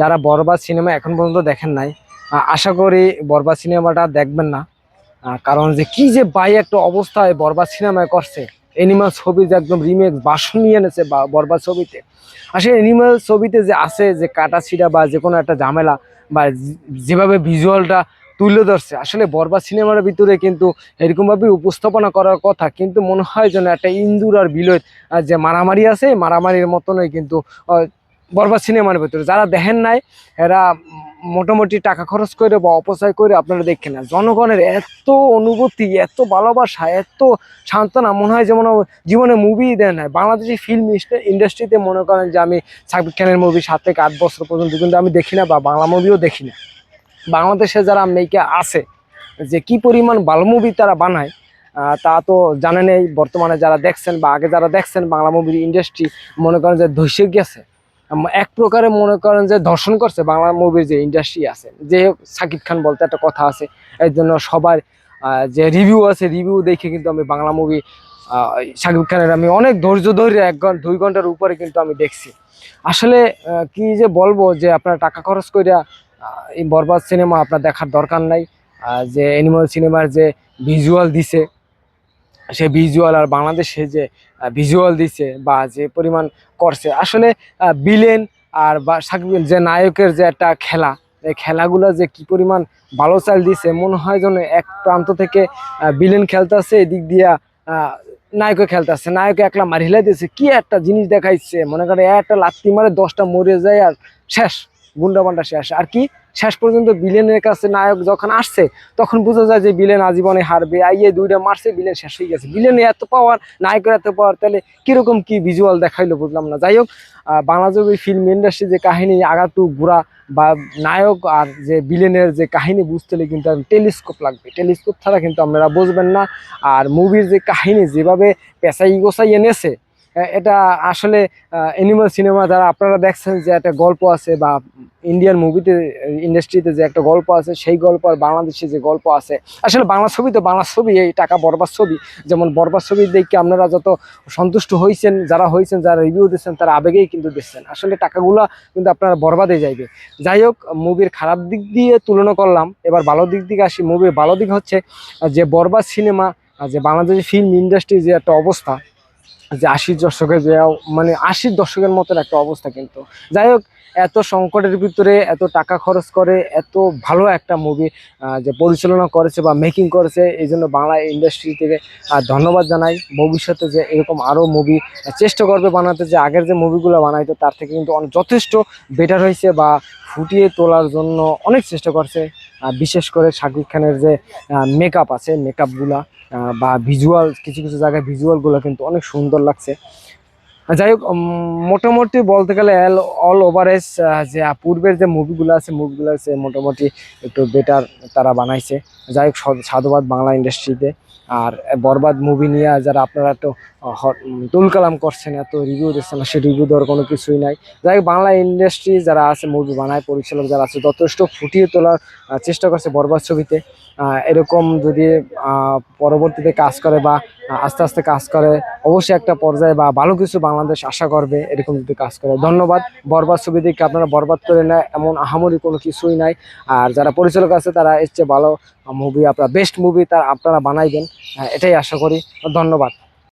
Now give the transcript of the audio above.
যারা বরবাদ সিনেমা এখন পর্যন্ত দেখেন নাই আশা করি বরবাদ সিনেমাটা দেখবেন না। কারণ যে কি যে বাই একটা অবস্থায় বরবাদ সিনেমায় করছে এনিমাল ছবি যে একদম রিমেক বাসন নিয়ে এনেছে বরবাদ ছবিতে। আসলে এনিমাল ছবিতে যে আছে, যে কাটা ছিঁড়া বা যে কোনো একটা ঝামেলা বা যেভাবে ভিজুয়ালটা তুলে ধরছে। আসলে বরবাদ সিনেমার ভিতরে কিন্তু এরকমভাবে উপস্থাপনা করার কথা, কিন্তু মনে হয় যেন একটা ইন্দুর আর বিলয় যে মারামারি আছে, মারামারির মতনই কিন্তু বরবাদ সিনেমার ভিতরে। যারা দেখেন নাই, এরা মোটামুটি টাকা খরচ করে বা অপচয় করে আপনারা দেখেন না। জনগণের এত অনুভূতি, এত ভালোবাসা, এত সান্ত্বনা, মনে হয় যেমন জীবনে মুভি দেন নাই। বাংলাদেশি ফিল্ম ইন্ডাস্ট্রিতে মনে করেন যে আমি সাকিব খানের মুভি সাত থেকে আট বছর পর্যন্ত কিন্তু আমি দেখি না বা বাংলা মুভিও দেখি না। বাংলাদেশে যারা মেয়েকে আছে, যে কি পরিমাণ ভালো মুভি তারা বানায় তা তো জানেনই বর্তমানে যারা দেখছেন বা আগে যারা দেখছেন বাংলা মুভির ইন্ডাস্ট্রি মনে করেন যে ধসে গেছে। এক প্রকারে মনে করেন যে ধর্ষণ করছে বাংলা মুভির যে ইন্ডাস্ট্রি আছে। যে সাকিব খান বলতে একটা কথা আছে, এর জন্য সবার যে রিভিউ আছে রিভিউ দেখে কিন্তু আমি বাংলা মুভি সাকিব খানের আমি অনেক ধৈর্য ধরে এক ঘণ্টা দুই ঘণ্টার উপরে কিন্তু আমি দেখছি। আসলে কি যে বলব যে আপনার টাকা খরচ করে এই বরবাদ সিনেমা আপনার দেখার দরকার নাই। যে অ্যানিমাল সিনেমার যে ভিজুয়াল দিছে, সে ভিজুয়াল আর বাংলাদেশে যে ভিজুয়াল দিছে বা যে পরিমাণ করছে, আসলে বিলেন আর বা সাকিব- যে নায়কের যে একটা খেলা, এই খেলাগুলো যে কি পরিমাণ ভালো চাল দিছে, মনে হয় যেন এক প্রান্ত থেকে বিলেন খেলতেছে, এদিক দিয়া নায়কও খেলতেছে। নায়ক একলা মারিলে দিয়েছে কি একটা জিনিস দেখাইছে, মনে করে একটা লাত্তি মারে দশটা মরে যায় আর শেষ। গুন্ডা পান্ডা শেষ আর কি? শেষ পর্যন্ত বিলেনের কাছে নায়ক যখন আসছে তখন বোঝা যায় যে বিলেন আজীবনে হারবে। আইয়ে দুইটা মারছে বিলেন শেষ হয়ে গেছে। বিলেনে এত পাওয়ার নায়কের এত পাওয়ার তাহলে কীরকম কি ভিজুয়াল দেখাইলো বুঝলাম না। যাই হোক আহ, বাংলা ফিল্ম ইন্ডাস্ট্রি যে কাহিনী আগাটু ঘোরা বা নায়ক আর যে বিলেনের যে কাহিনী বুঝতে হলে কিন্তু টেলিস্কোপ লাগবে। টেলিস্কোপ ছাড়া কিন্তু আপনারা বুঝবেন না। আর মুভির যে কাহিনী যেভাবে পেঁচাই গোছাই এনেছে এটা আসলে অ্যানিমাল সিনেমা যারা আপনারা দেখছেন যে একটা গল্প আছে বা ইন্ডিয়ান মুভিতে ইন্ডাস্ট্রিতে যে একটা গল্প আছে, সেই গল্প আর বাংলাদেশে যে গল্প আছে, আসলে বাংলা ছবি তো বাংলা ছবি, এই টাকা বরবাদ ছবি। যেমন বরবাদ ছবি দেখে আপনারা যত সন্তুষ্ট হয়েছেন যারা হয়েছেন যারা রিভিউ দিচ্ছেন তারা আবেগেই কিন্তু দিচ্ছেন আসলে টাকাগুলো কিন্তু আপনারা বরবাদে যাইবে। যাই হোক মুভির খারাপ দিক দিয়ে তুলনা করলাম, এবার ভালো দিক দিকে আসি। মুভির ভালো দিক হচ্ছে যে বরবাদ সিনেমা যে বাংলাদেশি ফিল্ম ইন্ডাস্ট্রির যে একটা অবস্থা যে আশির দশকের যে মানে আশির দশকের মতন একটা অবস্থা কিন্তু। যাই হোক, এত সংকটের ভিতরে এত টাকা খরচ করে, এত ভালো একটা মুভি যে পরিচালনা করেছে বা মেকিং করেছে, এই জন্য বাংলা ইন্ডাস্ট্রি থেকে ধন্যবাদ জানাই। ভবিষ্যতে যে এরকম আরও মুভি চেষ্টা করবে বানাতে, যে আগের যে মুভিগুলো বানাইতো, তার থেকে কিন্তু অনেক যথেষ্ট বেটার হয়েছে বা ফুটিয়ে তোলার জন্য অনেক চেষ্টা করছে। বিশেষ করে শাকিব খানের যে মেকআপ আছে মেকআপগুলা বা ভিজুয়াল কিছু কিছু জায়গায় ভিজুয়ালগুলো কিন্তু অনেক সুন্দর লাগছে। যাই হোক মোটামুটি বলতে গেলে অল ওভারেজ যে পূর্বের যে মুভিগুলো আছে মুভিগুলো আছে মোটামুটি একটু বেটার তারা বানাইছে। যাই হোক সাধুবাদ বাংলা ইন্ডাস্ট্রিতে আর বরবাদ মুভি নিয়ে যারা আপনারা একটু তুলকালাম করছেন এত রিভিউ দিচ্ছে না, সে রিভিউ দেওয়ার কোনো কিছুই নাই। যাই হোক, বাংলা ইন্ডাস্ট্রি যারা আছে মুভি বানায়, পরিচালক যারা আছে, যথেষ্ট ফুটিয়ে তোলার চেষ্টা করছে বরবাদ ছবিতে। এরকম যদি পরবর্তীতে কাজ করে বা আস্তে আস্তে কাজ করে, অবশ্যই একটা পর্যায়ে বা ভালো কিছু বাংলাদেশ আশা করবে, এরকম যদি কাজ করে। ধন্যবাদ। বরবাদ ছবি দেখে আপনারা বরবাদ করে নেয়, এমন আহামরি কোনো কিছুই নাই। আর যারা পরিচালক আছে, তারা এর চেয়ে ভালো মুভি আপনারা বেস্ট মুভি তার আপনারা বানাইবেন। এটাই আশা করি। ধন্যবাদ।